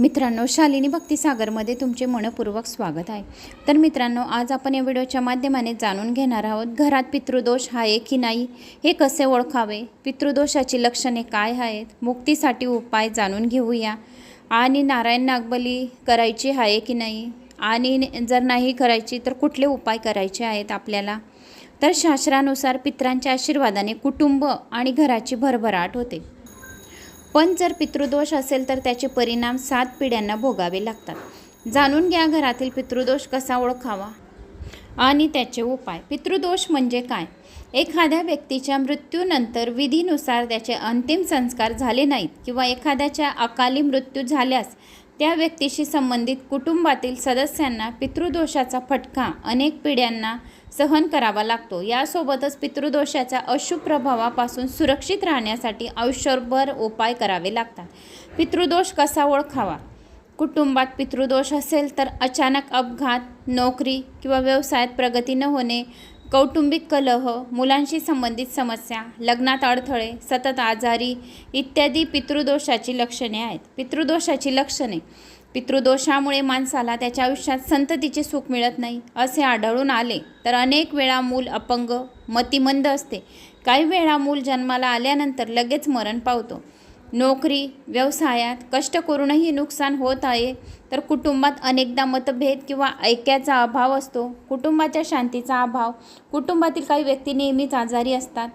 मित्रांनो शालिनी भक्तिसागरमध्ये तुमचे मनपूर्वक स्वागत आहे. तर मित्रांनो आज आपण या व्हिडिओच्या माध्यमाने जाणून घेणार आहोत घरात पितृदोष आहे की नाही हे कसे ओळखावे पितृदोषाची लक्षणे काय आहेत मुक्तीसाठी उपाय जाणून घेऊया. आणि नारायण नागबली करायची आहे की नाही आणि जर नाही करायची तर कुठले उपाय करायचे आहेत आपल्याला? तर शास्त्रानुसार पित्रांच्या आशीर्वादाने कुटुंब आणि घराची भरभराट होते. पण जर पितृदोष असेल तर त्याचे परिणाम सात पिढ्यांना भोगावे लागतात. जाणून घ्या घरातील पितृदोष कसा ओळखावा? आणि त्याचे उपाय. पितृदोष म्हणजे काय? एखाद्या व्यक्तीच्या मृत्यूनंतर विधीनुसार त्याचे अंतिम संस्कार झाले नाहीत किंवा एखाद्याच्या अकाली मृत्यू झाल्यास त्या व्यक्तीशी संबंधित कुटुंबातील सदस्यांना पितृदोषाचा फटका अनेक पिढ्यांना सहन करावा लागतो. यासोबतच पितृदोषाच्या अशुभ प्रभावापासून सुरक्षित राहण्यासाठी आयुष्यभर उपाय करावे लागतात. पितृदोष कसा ओळखावा? कुटुंबात पितृदोष असेल तर अचानक अपघात नोकरी किंवा व्यवसायात प्रगती न होणे कौटुंबिक कलह मुलांशी संबंधित समस्या लग्नात अडथळे सतत आजारी इत्यादी पितृदोषाची लक्षणे आहेत. पितृदोषाची लक्षणे. पितृदोषामुळे माणसाला त्याच्या आयुष्यात संततीचे सुख मिळत नाही असे आढळून आले तर अनेक वेळा मूल अपंग मतिमंद असते. काही वेळा मूल जन्माला आल्यानंतर लगेच मरण पावतो. नोकरी व्यवसायात कष्ट करूनही नुकसान होत आहे तर कुटुंबात अनेकदा मतभेद किंवा ऐक्याचा अभाव असतो. कुटुंबाच्या शांतीचा अभाव. कुटुंबातील काही व्यक्ती नेहमीच आजारी असतात.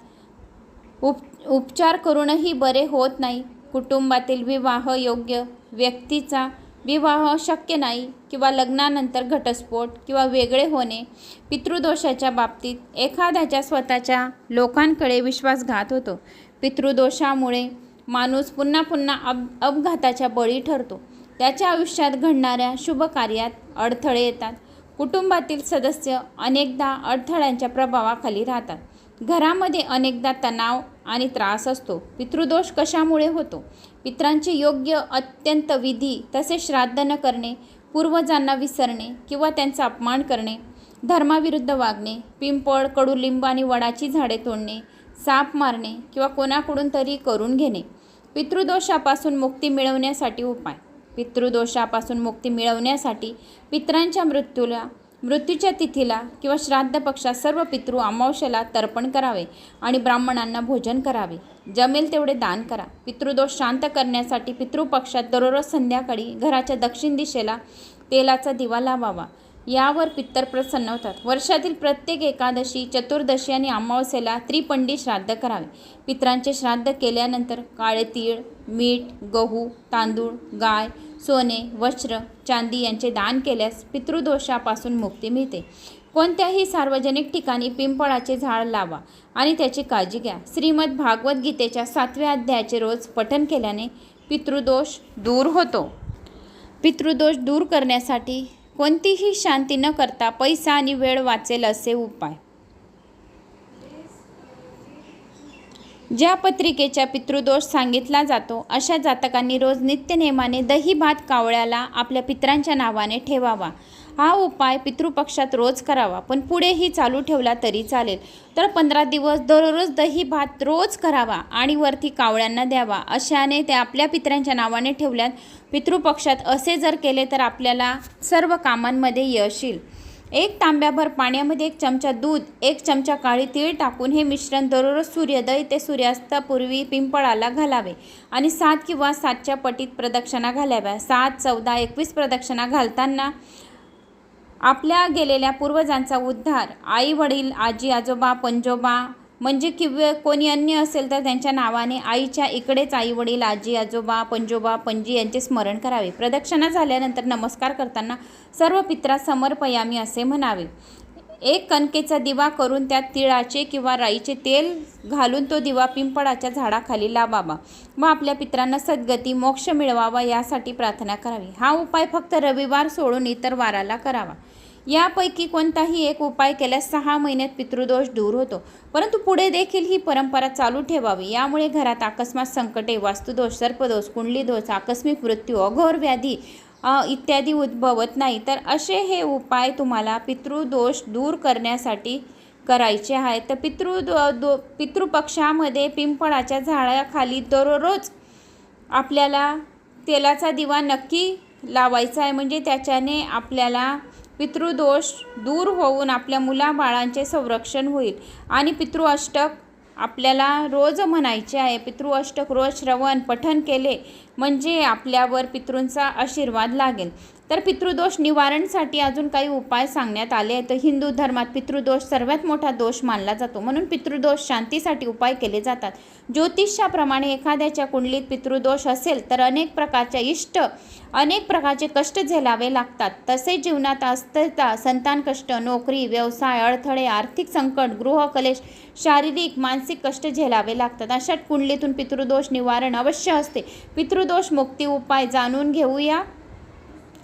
उप उपचार करूनही बरे होत नाही. कुटुंबातील विवाह योग्य व्यक्तीचा विवाह शक्य नाही किंवा लग्नानंतर घटस्फोट किंवा वेगळे होणे पितृदोषाच्या बाबतीत एखाद्याच्या स्वतःच्या लोकांकडे विश्वासघात होतो. पितृदोषामुळे माणूस पुन्हा पुन्हा अप अपघाताच्या बळी ठरतो. त्याच्या आयुष्यात घडणाऱ्या शुभ कार्यात अडथळे येतात. कुटुंबातील सदस्य अनेकदा अडथळ्यांच्या प्रभावाखाली राहतात. घरामध्ये अनेकदा तणाव आणि त्रास असतो. पितृदोष कशामुळे होतो? पित्रांची योग्य अत्यंत विधी तसेच श्राद्ध न करणे पूर्वजांना विसरणे किंवा त्यांचा अपमान करणे धर्माविरुद्ध वागणे पिंपळ कडुलिंब आणि वडाची झाडे तोडणे साप मारणे किंवा कोणाकडून तरी करून घेणे. पितृदोषापासून मुक्ती मिळवण्यासाठी उपाय. पितृदोषापासून मुक्ती मिळवण्यासाठी पित्रांच्या मृत्यूला मृत्यूच्या तिथीला किंवा श्राद्ध पक्षात सर्व पितृ अमावश्याला तर्पण करावे आणि ब्राह्मणांना भोजन करावे. जमेल तेवढे दान करा. पितृदोष शांत करण्यासाठी पितृपक्षात दररोज संध्याकाळी घराच्या दक्षिण दिशेला तेलाचा दिवा लावावा. यावर पित्तर प्रसन्न होतात वर्षातील प्रत्येक एकादशी चतुर्दशी आणि अमावस्येला त्रिपंडी श्राद्ध करावे. पित्रांचे श्राद्ध केल्यानंतर काळे तीळ मीठ गहू तांदूळ गाय सोने वस्त्र चांदी यांचे दान केल्यास पितृदोषापासून मुक्ती मिळते. कोणत्याही सार्वजनिक ठिकाणी पिंपळाचे झाड लावा आणि त्याची काळजी घ्या. श्रीमद भागवत गीतेच्या सातव्या अध्यायाचे रोज पठन केल्याने पितृदोष दूर होतो. पितृदोष दूर करण्यासाठी कोणतीही शांती न करता पैसा आणि वेळ वाचेल असे उपाय. ज्या पत्रिकेच्या पितृदोष सांगितला जातो अशा जातकांनी रोज नित्यनेमाने दही भात कावळ्याला आपल्या पित्रांच्या नावाने ठेवावा. हा उपाय पितृपक्षात रोज करावा. पण पुढेही चालू ठेवला तरी चालेल. तर पंधरा दिवस दररोज दही भात रोज करावा आणि वरती कावळ्यांना द्यावा अशाने ते आपल्या पित्रांच्या नावाने ठेवल्यात. पितृपक्षात असे जर केले तर आपल्याला सर्व कामांमध्ये यश येईल. एक तांब्याभर पाण्यामध्ये एक चमचा दूध एक चमचा काळी तीळ टाकून हे मिश्रण दररोज सूर्योदय ते सूर्यास्तापूर्वी पिंपळाला घालावे आणि सात किंवा सातच्या पटीत प्रदक्षिणा घालाव्या. सात चौदा एकवीस प्रदक्षिणा घालताना आपल्या गेलेल्या पूर्वजांचा उद्धार. आई वडील आजी आजोबा पंजोबा म्हणजे किंवा कोणी अन्य असेल तर त्यांच्या नावाने आईच्या इकडेच आई वडील आजी आजोबा पंजोबा पणजी यांचे स्मरण करावे. प्रदक्षिणा झाल्यानंतर नमस्कार करताना सर्व पित्रा समर्पयामी असे म्हणावे. एक कणकेचा दिवा करून त्यात तिळाचे किंवा राईचे तेल घालून तो दिवा पिंपळाच्या झाडाखाली लावावा व आपल्या पित्रांना सद्गती मोक्ष मिळवावा यासाठी प्रार्थना करावी. हा उपाय फक्त रविवार सोडून इतर वाराला करावा. यापैकी कोणताही एक उपाय केल्यास सहा महिन्यात पितृदोष दूर होतो. परंतु पुढे देखील ही परंपरा चालू ठेवावी. यामुळे घरात अकस्मात संकटे वास्तुदोष सर्पदोष कुंडलीदोष आकस्मिक मृत्यू अघोर व्याधी इत्यादी उद्भवत नाही. तर असे हे उपाय तुम्हाला पितृदोष दूर करण्यासाठी करायचे आहेत. तर पितृ दो दो पितृपक्षामध्ये पिंपळाच्या झाडाखाली दररोज आपल्याला तेलाचा दिवा नक्की लावायचा आहे. म्हणजे त्याच्याने आपल्याला पितृदोष दूर होऊन आपल्या मुलाबाळांचे संरक्षण होईल. आणि पितृ अष्टक आपल्याला रोज म्हणायचे आहे पितृ अष्टक रोज श्रवण पठन केले म्हणजे आपल्यावर पितृंचा आशीर्वाद लागेल. तर पितृदोष निवारणसाठी अजून काही उपाय सांगण्यात आले आहेत. तर हिंदू धर्मात पितृदोष सर्वात मोठा दोष मानला जातो. म्हणून पितृदोष शांतीसाठी उपाय केले जातात. ज्योतिषाप्रमाणे एखाद्याच्या कुंडलीत पितृदोष असेल तर अनेक प्रकारच्या इष्ट अनेक प्रकारचे कष्ट झेलावे लागतात. तसेच जीवनात अस्थिरता संतान कष्ट नोकरी व्यवसाय अडथळे आर्थिक संकट गृहकलेश शारीरिक मानसिक कष्ट झेलावे लागतात. अशा कुंडलीतून पितृदोष निवारण अवश्य असते. पितृ पितृदोष मुक्ती उपाय जाणून घेऊया.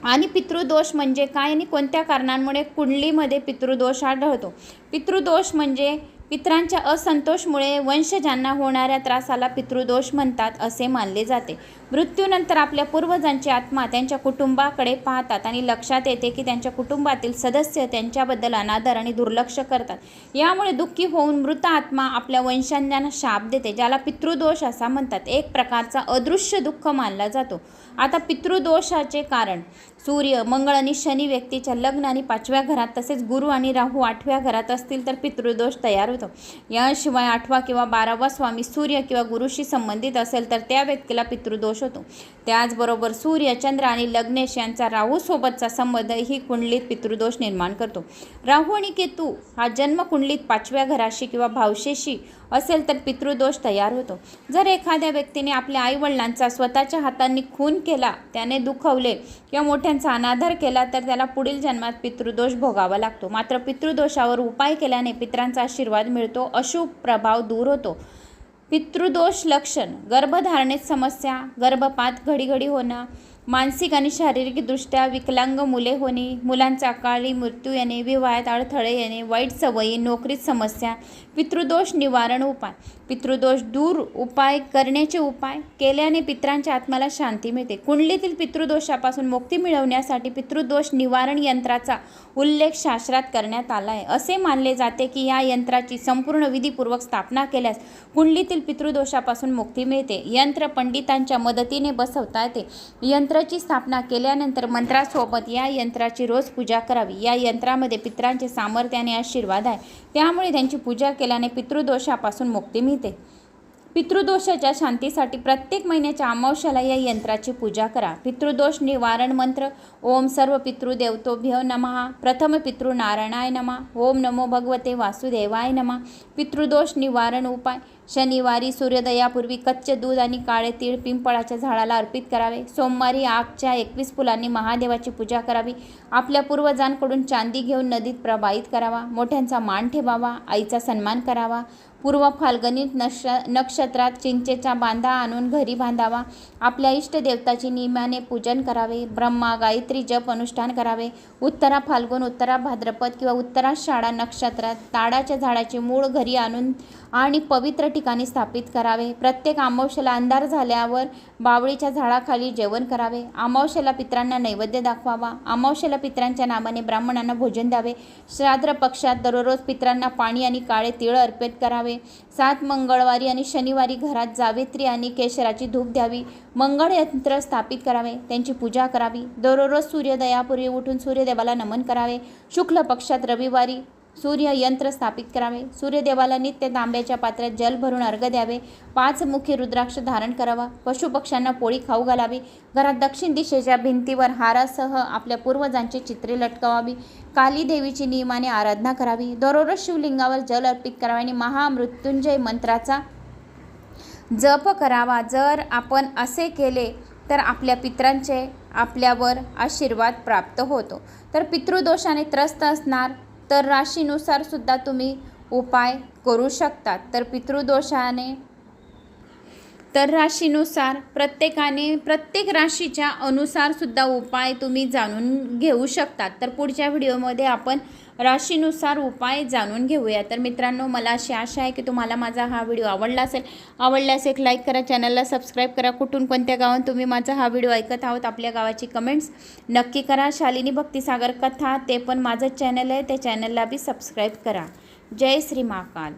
आणि पितृदोष म्हणजे काय आणि कोणत्या कारणांमुळे कुंडलीमध्ये पितृदोष आढळतो? पितृदोष म्हणजे पितरांच्या असंतोषमुळे वंशजांना होणाऱ्या त्रासाला पितृदोष म्हणतात असे मानले जाते. मृत्यूनंतर आपल्या पूर्वजांची आत्मा त्यांच्या कुटुंबाकडे पाहतात आणि लक्षात येते की त्यांच्या कुटुंबातील सदस्य त्यांच्याबद्दल अनादर आणि दुर्लक्ष करतात. यामुळे दुःखी होऊन मृत आत्मा आपल्या वंशांना शाप देते ज्याला पितृदोष असा म्हणतात. एक प्रकारचा अदृश्य दुःख मानला जातो. आता पितृदोषाचे कारण. सूर्य मंगळ आणि शनी व्यक्तीच्या लग्न आणि पाचव्या घरात तसेच गुरु आणि राहू आठव्या घरात असतील तर पितृदोष तयार होतो याशिवाय आठवा किंवा बारावा स्वामी सूर्य किंवा गुरुशी संबंधित असेल तर त्या व्यक्तीला पितृदोष होतो. त्याचबरोबर सूर्य चंद्र आणि लग्नेश यांचा राहूसोबतचा संबंध ही कुंडलीत पितृदोष निर्माण करतो. राहू आणि केतू हा जन्म कुंडलीत पाचव्या घराशी किंवा भावशेशी असेल तर पितृदोष तयार होतो. जर एखाद्या व्यक्तीने आपल्या आईवडिलांचा स्वतःच्या हातांनी खून केला त्याने दुखवले किंवा मोठ्यांचा अनादर केला तर त्याला पुढील जन्मात पितृदोष भोगावा लागतो. मात्र पितृदोषावर उपाय केल्याने पितरांचा आशीर्वाद मिळतो अशुभ प्रभाव दूर होतो. पितृदोष लक्षण गर्भधारणेत समस्या गर्भपात घडीघडी होणं मानसिक आणि शारीरिकदृष्ट्या विकलांग मुले होणे मुलांचा काळी मृत्यू येणे विवाहात अडथळे येणे वाईट सवयी नोकरीत समस्या पितृदोष निवारण उपाय. पितृदोष दूर उपाय करण्याचे उपाय. केल्याने पित्रांच्या आत्म्याला शांती मिळते. कुंडलीतील पितृदोषापासून मुक्ती मिळवण्यासाठी पितृदोष निवारण यंत्राचा उल्लेख शास्त्रात करण्यात आला आहे असे मानले जाते की या यंत्राची संपूर्ण विधीपूर्वक स्थापना केल्यास कुंडलीतील पितृदोषापासून मुक्ती मिळते. यंत्र पंडितांच्या मदतीने बसवता येते. यंत्र यंत्राची स्थापना केल्यानंतर मंत्रासोबत या यंत्राची रोज पूजा करावी. या यंत्रामध्ये पित्रांचे सामर्थ्य आणि आशीर्वाद आहे. त्यामुळे त्यांची पूजा केल्याने पितृदोषापासून मुक्ती मिळते. पितृदोषाच्या शांतीसाठी प्रत्येक महिन्याच्या अमावश्याला या यंत्राची पूजा करा. पितृदोष निवारण मंत्र ओम सर्व पितृदेवतोभ्य नमः. प्रथम पितृ नारायणाय नमः. ओम नमो भगवते वासुदेवाय नमः. पितृदोष निवारण उपाय शनिवारी सूर्योदयापूर्वी कच्चे दूध आणि काळे तीळ पिंपळाच्या झाडाला अर्पित करावे. सोमवारी आगच्या एकवीस फुलांनी महादेवाची पूजा करावी. आपल्या पूर्वजांकडून चांदी घेऊन नदीत प्रवाहित करावा. मोठ्यांचा मान ठेवावा. आईचा सन्मान करावा. पूर्व फाल्गणित नक्ष नक्षत्रात चिंचेचा बांधा आणून घरी बांधावा. आपल्या इष्टदेवताची नियमाने पूजन करावे. ब्रह्मा गायत्री जप अनुष्ठान करावे. उत्तरा फाल्गुन उत्तरा भाद्रपद किंवा उत्तरा शाळा नक्षत्रात ताडाच्या झाडाचे मूळ घरी आणून आणि पवित्र ठिकाणी स्थापित करावे. प्रत्येक अमावश्याला अंधार झाल्यावर बावळीच्या झाडाखाली जेवण करावे. अमावश्याला पित्रांना नैवेद्य दाखवावा. अमावश्याला पित्रांच्या नामाने ब्राह्मणांना भोजन द्यावे. श्राद्ध पक्षात दररोज पित्रांना पाणी आणि काळे तिळ अर्पित करावे. सात मंगळवारी आणि शनिवारी घरात जावेत्री आणि केशराची धूप द्यावी. मंगळयंत्र स्थापित करावे. त्यांची पूजा करावी. दररोज सूर्योदयापूर्वी उठून सूर्यदेवाला नमन करावे. शुक्ल पक्षात रविवारी सूर्य यंत्र स्थापित करावे. सूर्यदेवाला नित्य तांब्याच्या पात्रात जल भरून अर्घ द्यावे. पाच मुख्य रुद्राक्ष धारण करावा. पशुपक्ष्यांना पोळी खाऊ घालावी. घरात दक्षिण दिशेच्या भिंतीवर हारासह आपल्या पूर्वजांची चित्रे लटकावावी. काली देवीची नियमाने आराधना करावी. दररोज शिवलिंगावर जल अर्पित करावे आणि महामृत्युंजय मंत्राचा जप करावा. जर आपण असे केले तर आपल्या पित्रांचे आपल्यावर आशीर्वाद प्राप्त होतो. तर पितृदोषाने त्रस्त असणार तर राशीनुसार सुद्धा तुम्ही उपाय करू शकतात तर पितृदोषाने तर राशीनुसार प्रत्येकाने प्रत्येक राशीच्या अनुसार सुद्धा उपाय तुम्ही जाणून घेऊ शकतात. तर पुढच्या व्हिडिओमध्ये आपण राशीनुसार उपाय जाणून घेऊया. तर मित्रांनो मला अशी आशा आहे की तुम्हाला माझा हा व्हिडिओ आवडला असेल. आवडल्यास एक लाईक करा चॅनलला सबस्क्राईब करा. कुठून कोणत्या गावात तुम्ही माझा हा व्हिडिओ ऐकत आहोत आपल्या गावाची कमेंट्स नक्की करा. शालिनी भक्तिसागर कथा ते पण माझं चॅनल आहे. त्या चॅनलला बी सबस्क्राईब करा. जय श्री महाकाल.